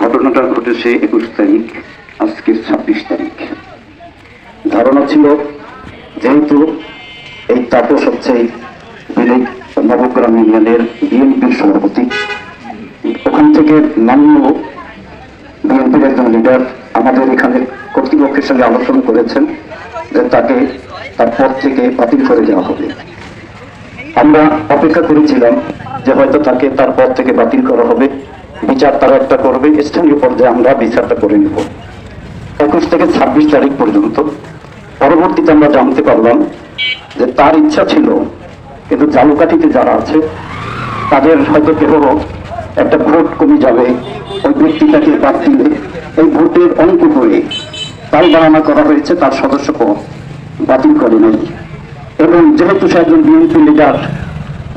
ঘটনাটা ঘটেছে একুশ তারিখ, আজকে ছাব্বিশ তারিখ। ধারণা ছিল, যেহেতু এই তাপস হচ্ছে বিলেক নবগ্রাম ইউনিয়নের বিএনপির সভাপতি, ওখান থেকে নাম্য বিএনপির একজন লিডার আমাদের এখানে কর্তৃপক্ষের সঙ্গে আলোচনা করেছেন যে তাকে তার পদ থেকে বাতিল করে দেওয়া হবে। আমরা অপেক্ষা করেছিলাম যে হয়তো তাকে তার পদ থেকে বাতিল করা হবে। বিচার তারা একটা করবে, স্থানীয় পর্যায়ে আমরা বিচারটা করে নেব। একুশ থেকে ছাব্বিশ তারিখ পর্যন্ত। পরবর্তীতে আমরা জানতে পারলাম যে তার ইচ্ছা ছিল, কিন্তু জালুকাঠিতে যারা আছে, তাদের হয়তো কেহ একটা ভোট কমে যাবে। ওই ব্যক্তিটাকে বাদ দিলে এই ভোটের অঙ্ক করে তাই গণনা করা হয়েছে, তার সদস্য বাতিল করে নাই। এবং যেহেতু সে একজন বিএনপি লিডার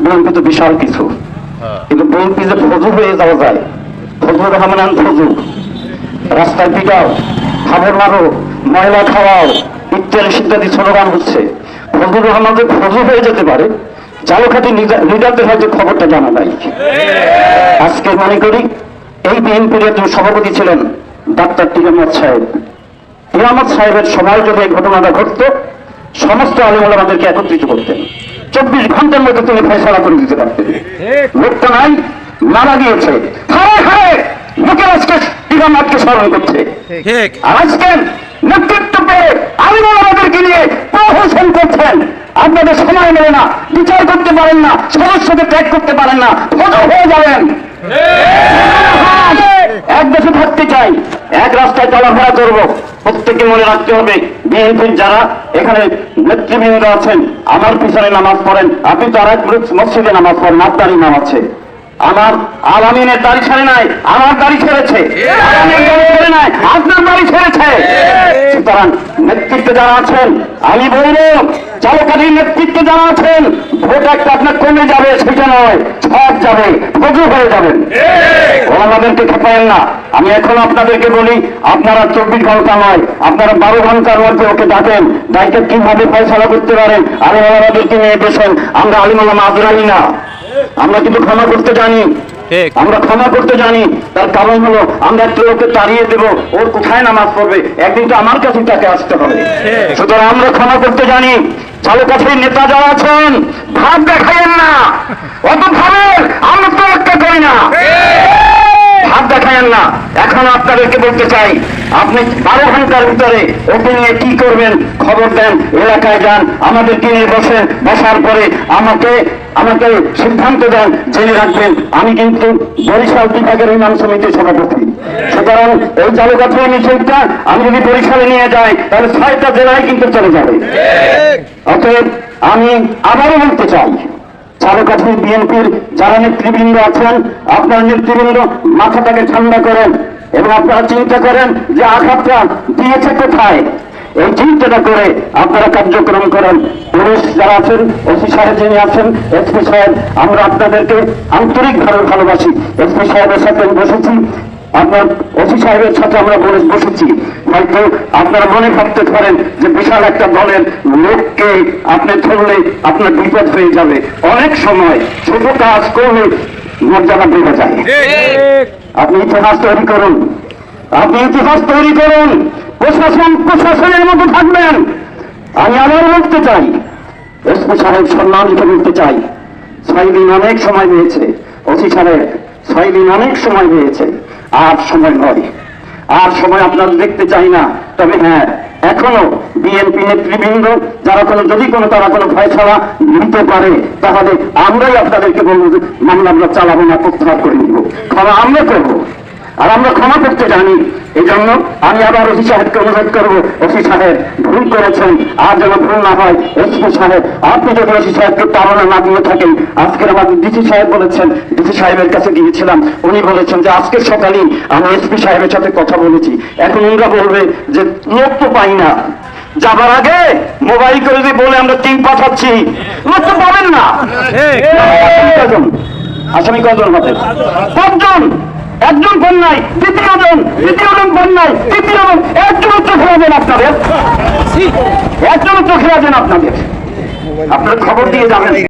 বিএনপি তো বিশাল কিছু। কিন্তু বিএনপি যে ফজু হয়ে যাওয়া যায় ফজলুর রহমান আন ফজু রাস্তায় পিটাও খাবার মারো ময়লা খাওয়াও ইত্যাদি ইত্যাদি স্লোগান হচ্ছে। ফজলুর রহমান যে ফজু হয়ে যেতে পারে জালুঘাটি লিডারদের হয়তো খবরটা জানা নাই। আজকে মনে করি এই বিএনপির একজন সভাপতি ছিলেন ডাক্তার টিরামত সাহেব। টিরামত সাহেবের সময় যদি এই ঘটনাটা ঘটতো। সমস্ত আলিমাল আমাদেরকে একত্রিত করতেন চব্বিশ ঘণ্টার মধ্যে তিনি ফয়সলা করে দিতে পারতেন। লোকটা নাই মারা গিয়েছে। হারে হারে লোকের আজকে স্মরণ করছে। আর আজকে নেতৃত্ব পেয়ে আলিমাল আমাদেরকে নিয়ে প্রহসন করছেন। আপনাদের সময় নেবে না বিচার করতে পারেন না সদস্যকে ত্যাগ করতে পারেন না হয়ে যাবেন। এক দেশে থাকতে চাই এক রাস্তায় চলাফেরা করব। প্রত্যেকে মনে রাখতে হবে, বিএনপির যারা এখানে নেতৃবৃন্দ আছেন, আমার পিছনে নামাজ পড়েন, আপনি তো আর এক মসজিদে নামাজ পড়েন আপনারই নাম আছে। আমার আলামিনের দাড়ি ছেড়ে নাই, আমার দাড়ি ছেড়েছে। আপনার দাড়ি ছেড়েছে। সুতরাং নেতৃত্বে যারা আছেন, আমি বলব চালকালীন নেতৃত্বে যারা আছেন, ভোট একটা আপনার কমে যাবে সেটা নয় ছক যাবে প্রচুর হয়ে যাবেন। আমাদেরকে খেপায়েন না। আমি এখন আপনাদেরকে বলি আপনারা চব্বিশ ঘণ্টা নয় আপনারা বারো ঘণ্টার মধ্যে ওকে ডাকেন ডাইকে কীভাবে ফয়সলা করতে পারেন আলিম আমাদেরকে নিয়ে বসেন আমরা আলিমাল্লাহ আজরাই না। আমরা কিন্তু ক্ষমা করতে জানি। আমরা ক্ষমা করতে জানি। তার কারণ হলো আমরা একটা লোককে তাড়িয়ে দেব ওর কোথায় নামাজ পড়বে? একদিন তো আমার কাছে তাকে আসতে হবে। সুতরাং আমরা ক্ষমা করতে জানি। চালু কাছে নেতা যারা আছেন ভাব দেখাইয়েন না। অত ভাবের আমরা তো করি না। দেখায়েন না। এখন আপনাদেরকে বলতে চাই আপনি বারো ঘণ্টার ভিতরে ওকে নিয়ে কি করবেন? খবর দেন এলাকায় যান আমাদেরকে নিয়ে বসেন বসার পরে আমাকে আমাকে সিদ্ধান্ত দেন জেনে রাখবেন। আমি কিন্তু বরিশাল বিভাগের ইমাম সমিতির সভাপতি। সুতরাং এই চালুকাঠি মিছিলটা আমি যদি বরিশালে নিয়ে যাই তাহলে ছয়টা জেলায় কিন্তু চলে যাবে। অতএব আমি আবারও বলতে চাই চারুকাঠি বিএনপির যারা নেতৃবৃন্দ আছেন, আপনার নেতৃবৃন্দ মাথাটাকে ঠান্ডা করেন এবং আপনারা চিন্তা করেন যে আঘাতটা দিয়েছে কোথায়। এই চিন্তাটা করে আপনারা কার্যক্রম করেন। পুলিশ যারা আছেন ওসি সাহেব যিনি আছেন, এসপি সাহেব, আমরা আপনাদেরকে আন্তরিকভাবে ভালোবাসি। এসপি সাহেবের সাথে বসেছি। আপনার ওসি সাহেবের সাথে আমরা বলে বসেছি। হয়তো আপনারা মনে ভাবতে পারেন যে বিশাল একটা দলের লোককে আপনি ধরলে আপনার বিপদ হয়ে যাবে। অনেক সময় ছোট কাজ করলে মর্যাদা বেড়ে যায়। আপনি ইতিহাস তৈরি করুন। আপনি ইতিহাস তৈরি করুন। প্রশাসন প্রশাসনের মতো থাকবেন। আমি আবার বলতে চাই এসপি সাহেব সম্মান রেখে বলতে চাই। ছয় দিন অনেক সময় পেয়েছে ওসি সাহেব ছয় দিন অনেক সময় হয়েছে। আর সময় নয়। আর সময় আপনার দেখতে চাই না। তবে হ্যাঁ এখনও বিএনপি নেতৃবৃন্দ, যারা কোনো, যদি কোনো, তারা কোনো ফয়সলা নিতে পারে, তাহলে আমরাই আপনাদেরকে বলব যে, মামলা আমরা চালাবো না, প্রত্যাহার করে নিব। ক্ষমা আমরা করব। আর আমরা ক্ষমা করতে জানি এই জন্য আমি আবার ওসি সাহেবকে অনুরোধ করব ওসি সাহেব ভুল করেছেন। আর যেন ভুল না হয় এসপি সাহেব আপনি যদি ওসি সাহেবকে তাড়না না দিয়ে থাকেন আজকের আমাদের ডিসি সাহেব বলেছেন ডিসি সাহেবের কাছে গিয়েছিলাম উনি বলেছেন যে আজকের সকালেই আমি এসপি সাহেবের সাথে কথা বলেছি। এখন ওনারা বলবে যে লোক তো পাই না। যাবার আগে মোবাইল করে যে বলে আমরা টিম পাঠাচ্ছি লোক তো পাবেন না। আসামি কজন? আসামি কজন হবে? পাঁচজন একজন ফোন নাই তৃতীয় জন তৃতীয় জন বন্যাই তৃতীয় জন একজন চোখে আছেন আপনাদের। একজন চোখে আছেন আপনাদের। আপনার খবর দিয়ে যাবেন।